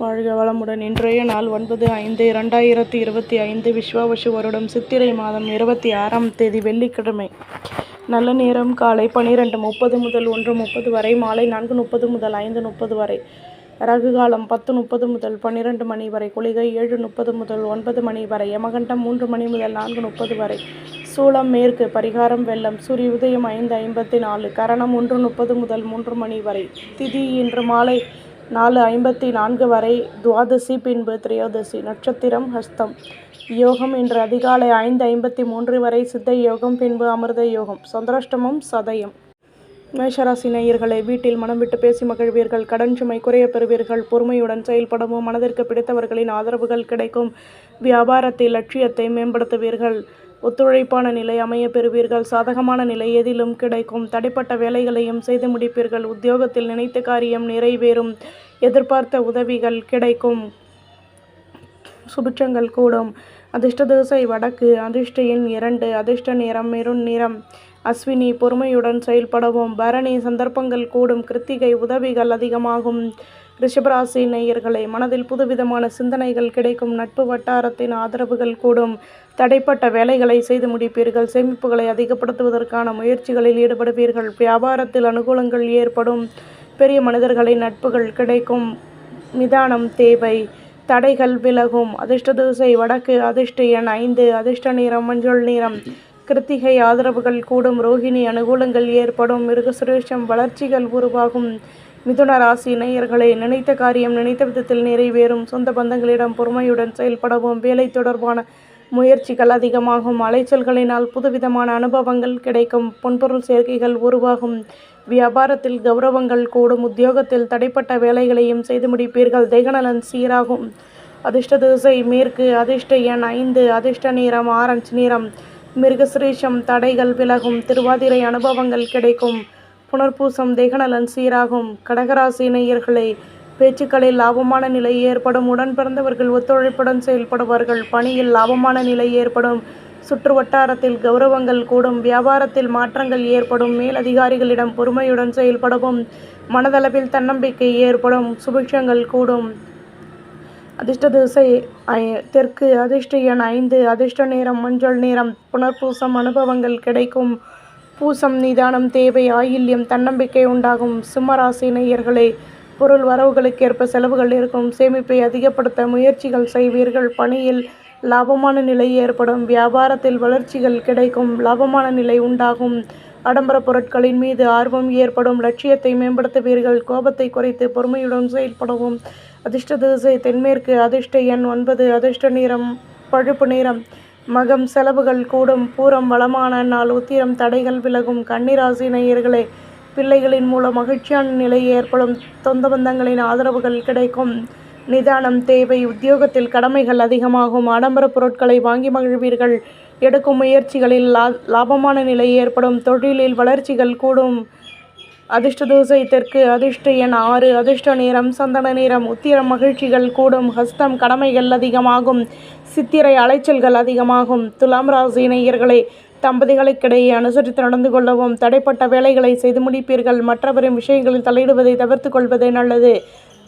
வாழ்க வளமுடன். இன்றைய நாள் ஒன்பது ஐந்து இரண்டாயிரத்தி இருபத்தி ஐந்து விஸ்வாவசு வருடம் சித்திரை மாதம் இருபத்தி ஆறாம் தேதி வெள்ளிக்கிழமை. நல்ல நேரம் காலை பன்னிரெண்டு முப்பது முதல் ஒன்று முப்பது வரை மாலை நான்கு முப்பது முதல் ஐந்து முப்பது வரை ரகு காலம் பத்து முப்பது முதல் பன்னிரெண்டு மணி வரை குளிகை ஏழு முப்பது முதல் ஒன்பது மணி வரை யமகண்டம் மூன்று மணி முதல் நான்கு முப்பது வரை சூளம் மேற்கு பரிகாரம் வெள்ளம் சூரிய உதயம் ஐந்து ஐம்பத்தி நாலு கரணம் ஒன்று முப்பது முதல் மூன்று மணி வரை திதி இன்று மாலை நாலு ஐம்பத்தி நான்கு வரை துவாதசி பின்பு திரையோதசி நட்சத்திரம் ஹஸ்தம். யோகம் இன்று அதிகாலை ஐந்து ஐம்பத்தி மூன்று வரை சித்த யோகம் பின்பு அமிர்த யோகம். சந்திராஷ்டமம் சதயம். மேஷராசி நேயர்களை வீட்டில் மனம் விட்டு பேசி மகிழ்வீர்கள். கடன் சுமை குறைய பெறுவீர்கள். பொறுமையுடன் செயல்படவும் மனதிற்கு பிடித்தவர்களின் ஆதரவுகள் கிடைக்கும். வியாபாரத்தில் லட்சியத்தை மேம்படுத்துவீர்கள். ஒத்துழைப்பான நிலை அமைய பெறுவீர்கள். சாதகமான நிலை எதிலும் கிடைக்கும். தடைப்பட்ட வேலைகளையும் செய்து முடிப்பீர்கள். உத்தியோகத்தில் நினைத்த காரியம் நிறைவேறும். எதிர்பார்த்த உதவிகள் கிடைக்கும். சுபிட்சங்கள் கூடும். அதிர்ஷ்ட திசை வடக்கு அதிர்ஷ்ட எண் இரண்டு அதிர்ஷ்ட நிறம் மெருண் நிறம். அஸ்வினி பொறுமையுடன் செயல்படவும். பரணி சந்தர்ப்பங்கள் கூடும். கிருத்திகை உதவிகள் அதிகமாகும். ரிஷபராசி நேயர்களை மனதில் புதுவிதமான சிந்தனைகள் கிடைக்கும். நட்பு வட்டாரத்தின் ஆதரவுகள் கூடும். தடைப்பட்ட வேலைகளை செய்து முடிப்பீர்கள். சேமிப்புகளை அதிகப்படுத்துவதற்கான முயற்சிகளில் ஈடுபடுவீர்கள். வியாபாரத்தில் அனுகூலங்கள் ஏற்படும். பெரிய மனிதர்களின் நட்புகள் கிடைக்கும். நிதானம் தேவை. தடைகள் விலகும். அதிர்ஷ்ட திசை வடக்கு அதிர்ஷ்ட எண் ஐந்து அதிர்ஷ்ட நிறம் மஞ்சள் நிறம். கிருத்திகை ஆதரவுகள் கூடும் ரோஹிணி அனுகூலங்கள் ஏற்படும் மிருகசுரேஷம் வளர்ச்சிகள் உருவாகும். மிதுன ராசி நேயர்களை நினைத்த காரியம் நினைத்த விதத்தில் நிறைவேறும். சொந்த பந்தங்களிடம் பொறுமையுடன் செயல்படவும் வேலை தொடர்பான முயற்சிகள் அதிகமாகும். அலைச்சல்களினால் புதுவிதமான அனுபவங்கள் கிடைக்கும். பொன்பொருள் சேர்க்கைகள் உருவாகும். வியாபாரத்தில் கௌரவங்கள் கூடும் உத்தியோகத்தில் தடைப்பட்ட வேலைகளையும் செய்து முடிப்பீர்கள். தேகநலன் சீராகும். அதிர்ஷ்ட திசை மேற்கு அதிர்ஷ்ட எண் ஐந்து அதிர்ஷ்ட நிறம் ஆரஞ்சு நிறம். மிருகசிரீஷம் தடைகள் விலகும். திருவாதிரை அனுபவங்கள் கிடைக்கும். புனர்பூசம் தேகநலன் சீராகும். கடகராசி நேயர்களே பேச்சுக்களில் லாபமான நிலை ஏற்படும். உடன் பிறந்தவர்கள் ஒத்துழைப்புடன் செயல்படுவார்கள். பணியில் லாபமான நிலை ஏற்படும். சுற்று வட்டாரத்தில் கௌரவங்கள் கூடும் வியாபாரத்தில் மாற்றங்கள் ஏற்படும் மேலதிகாரிகளிடம் பொறுமையுடன் செயல்படவும் மனதளவில் தன்னம்பிக்கை ஏற்படும் சுபிக்ஷங்கள் கூடும். அதிர்ஷ்ட திசை தெற்கு அதிர்ஷ்ட எண் ஐந்து அதிர்ஷ்ட நேரம் மஞ்சள் நிறம் புனர்பூசம் அனுபவங்கள் கிடைக்கும். பூசம் நிதானம் தேவை ஆயில்யம் தன்னம்பிக்கை உண்டாகும். சிம்மராசி நேயர்களே பொருள் வரவுகளுக்கேற்ப செலவுகள் இருக்கும். சேமிப்பை அதிகப்படுத்த முயற்சிகள் செய்வீர்கள். பணியில் லாபமான நிலை ஏற்படும். வியாபாரத்தில் வளர்ச்சிகள் கிடைக்கும். லாபமான நிலை உண்டாகும். ஆடம்பர பொருட்களின் மீது ஆர்வம் ஏற்படும். லட்சியத்தை மேம்படுத்துவீர்கள். கோபத்தை குறைத்து பொறுமையுடன் செயல்படவும். அதிர்ஷ்ட திசை தென்மேற்கு. அதிர்ஷ்ட எண் ஒன்பது. அதிர்ஷ்ட நிறம் பழுப்பு நிறம். மகம் செலவுகள் கூடும். பூரம் வளமான நாள். உத்திரம் தடைகள் விலகும். கன்னிராசி நேயர்களே பிள்ளைகளின் மூலம் மகிழ்ச்சியான நிலை ஏற்படும். சொந்த பந்தங்களின் ஆதரவுகள் கிடைக்கும். நிதானம் தேவை உத்தியோகத்தில் கடமைகள் அதிகமாகும் ஆடம்பர பொருட்களை வாங்கி மகிழ்வீர்கள். எடுக்கும் முயற்சிகளில் லா லாபமான நிலை ஏற்படும். தொழிலில் வளர்ச்சிகள் கூடும். அதிர்ஷ்ட தூசை தெற்கு அதிர்ஷ்ட எண் ஆறு அதிர்ஷ்ட நேரம் சந்தன நேரம் உத்திரம் மகிழ்ச்சிகள் கூடும். ஹஸ்தம் கடமைகள் அதிகமாகும். சித்திரை அலைச்சல்கள் அதிகமாகும். துலாம் ராசி நேயர்களே தம்பதிகளுக்கிடையே அனுசரித்து நடந்து கொள்ளவும் தடைப்பட்ட வேலைகளை செய்து முடிப்பீர்கள். மற்றவரின் விஷயங்களில் தலையிடுவதை தவிர்த்து கொள்வதே நல்லது.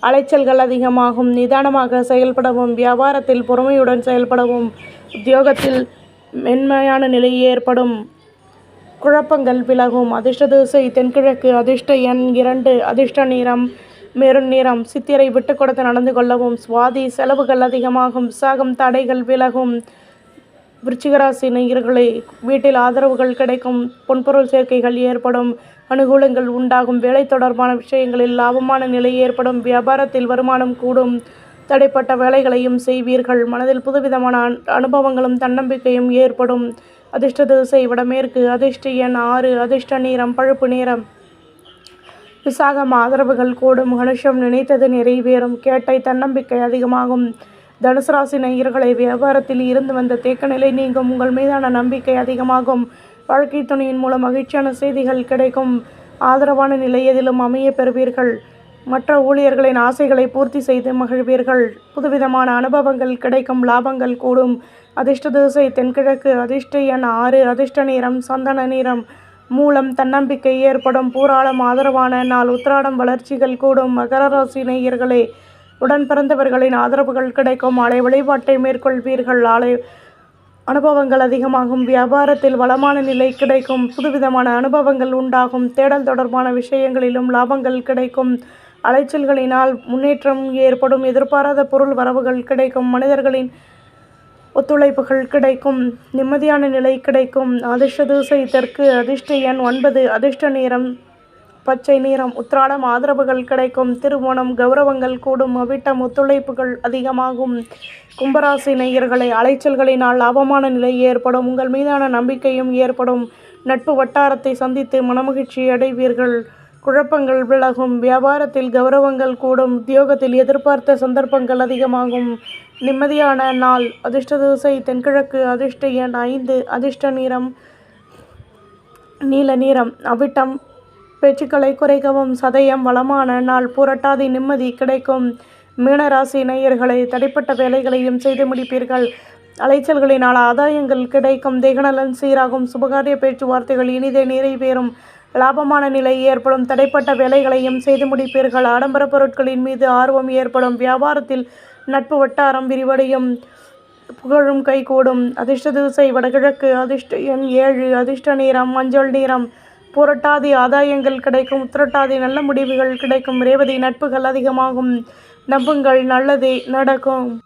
அலைச்சல்கள் அதிகமாகும். நிதானமாக செயல்படவும் வியாபாரத்தில் பொறுமையுடன் செயல்படவும் உத்தியோகத்தில் மென்மையான நிலை ஏற்படும். குழப்பங்கள் விலகும். அதிர்ஷ்ட திசை தென்கிழக்கு அதிர்ஷ்ட எண் இரண்டு அதிர்ஷ்ட நிறம் மெருண் நிறம். சித்திரை விட்டு கொடுத்து நடந்து கொள்ளவும் சுவாதி செலவுகள் அதிகமாகும் விசாகம் தடைகள் விலகும். விருச்சிகராசி நேயர்களே வீட்டில் ஆதரவுகள் கிடைக்கும் பொன்பொருள் சேர்க்கைகள் ஏற்படும். அனுகூலங்கள் உண்டாகும். வேலை தொடர்பான விஷயங்களில் லாபமான நிலை ஏற்படும். வியாபாரத்தில் வருமானம் கூடும். தடைப்பட்ட வேலைகளையும் செய்வீர்கள். மனதில் புதுவிதமான அனுபவங்களும் தன்னம்பிக்கையும் ஏற்படும். அதிர்ஷ்ட திசை வடமேற்கு அதிர்ஷ்ட எண் ஆறு. அதிர்ஷ்ட நேரம் பழுப்பு நேரம் விசாகம் ஆதரவுகள் கூடும். மனுஷம் நினைத்தது நிறைவேறும். கேட்டை தன்னம்பிக்கை அதிகமாகும். தனுசு ராசி நேயர்களை வியாபாரத்தில் இருந்து வந்த தேக்க நிலை நீங்கும். உங்கள் மீதான நம்பிக்கை அதிகமாகும். வாழ்க்கை துணையின் மூலம் மகிழ்ச்சியான செய்திகள் கிடைக்கும். ஆதரவான நிலை எதிலும் அமைய பெறுவீர்கள். மற்ற ஊழியர்களின் ஆசைகளை பூர்த்தி செய்து மகிழ்வீர்கள். புதுவிதமான அனுபவங்கள் கிடைக்கும் லாபங்கள் கூடும். அதிர்ஷ்ட திசை தென்கிழக்கு அதிர்ஷ்ட எண் ஆறு அதிர்ஷ்ட நிறம் சந்தன நிறம். மூலம் தன்னம்பிக்கை ஏற்படும் பூராளம் ஆதரவான நாள் உத்திராடம் வளர்ச்சிகள் கூடும். மகர ராசி நேயர்களே உடன் பிறந்தவர்களின் ஆதரவுகள் கிடைக்கும். ஆலை வழிபாட்டை மேற்கொள்வீர்கள். ஆலை அனுபவங்கள் அதிகமாகும். வியாபாரத்தில் வளமான நிலை கிடைக்கும். புதுவிதமான அனுபவங்கள் உண்டாகும். தேடல் தொடர்பான விஷயங்களிலும் லாபங்கள் கிடைக்கும். அலைச்சல்களினால் முன்னேற்றம் ஏற்படும். எதிர்பாராத பொருள் வரவுகள் கிடைக்கும். மனிதர்களின் ஒத்துழைப்புகள் கிடைக்கும். நிம்மதியான நிலை கிடைக்கும். அதிர்ஷ்ட தூசை தெற்கு அதிர்ஷ்ட எண் ஒன்பது. அதிர்ஷ்ட நேரம் பச்சை நிறம் உத்திராடம் ஆதரவுகள் கிடைக்கும். திருமணம் கௌரவங்கள் கூடும். அவிட்டம் ஒத்துழைப்புகள் அதிகமாகும். கும்பராசி நேயர்களை அலைச்சல்களினால் லாபமான நிலை ஏற்படும். உங்கள் மீதான நம்பிக்கையும் ஏற்படும். நட்பு வட்டாரத்தை சந்தித்து மனமகிழ்ச்சி அடைவீர்கள். குழப்பங்கள் விலகும். வியாபாரத்தில் கௌரவங்கள் கூடும். உத்தியோகத்தில் எதிர்பார்த்த சந்தர்ப்பங்கள் அதிகமாகும். நிம்மதியான நாள். அதிர்ஷ்ட திசை தென்கிழக்கு அதிர்ஷ்ட எண் ஐந்து அதிர்ஷ்ட நிறம் நீல நிறம். அவிட்டம் பேச்சுக்களை குறைக்கவும் சதயம் வளமான நாள் புரட்டாதி நிம்மதி கிடைக்கும். மீனராசி நேயர்களை தடைப்பட்ட வேலைகளையும் செய்து முடிப்பீர்கள். அலைச்சல்களினால் ஆதாயங்கள் கிடைக்கும். தேகநலன் சீராகும். சுபகாரிய பேச்சுவார்த்தைகள் இனிதே நிறைவேறும். லாபமான நிலை ஏற்படும். தடைப்பட்ட வேலைகளையும் செய்து முடிப்பீர்கள். ஆடம்பர பொருட்களின் மீது ஆர்வம் ஏற்படும். வியாபாரத்தில் நட்பு வட்டாரம் விரிவடையும். புகழும் கைகூடும் அதிர்ஷ்ட திசை வடகிழக்கு அதிர்ஷ்ட எண் ஏழு அதிர்ஷ்ட நீரம் மஞ்சள் நிறம் புரட்டாதி ஆதாயங்கள் கிடைக்கும் உத்திரட்டாதி நல்ல முடிவுகள் கிடைக்கும் ரேவதி நட்புகள் அதிகமாகும். நம்புங்கள் நல்லதே நடக்கும்.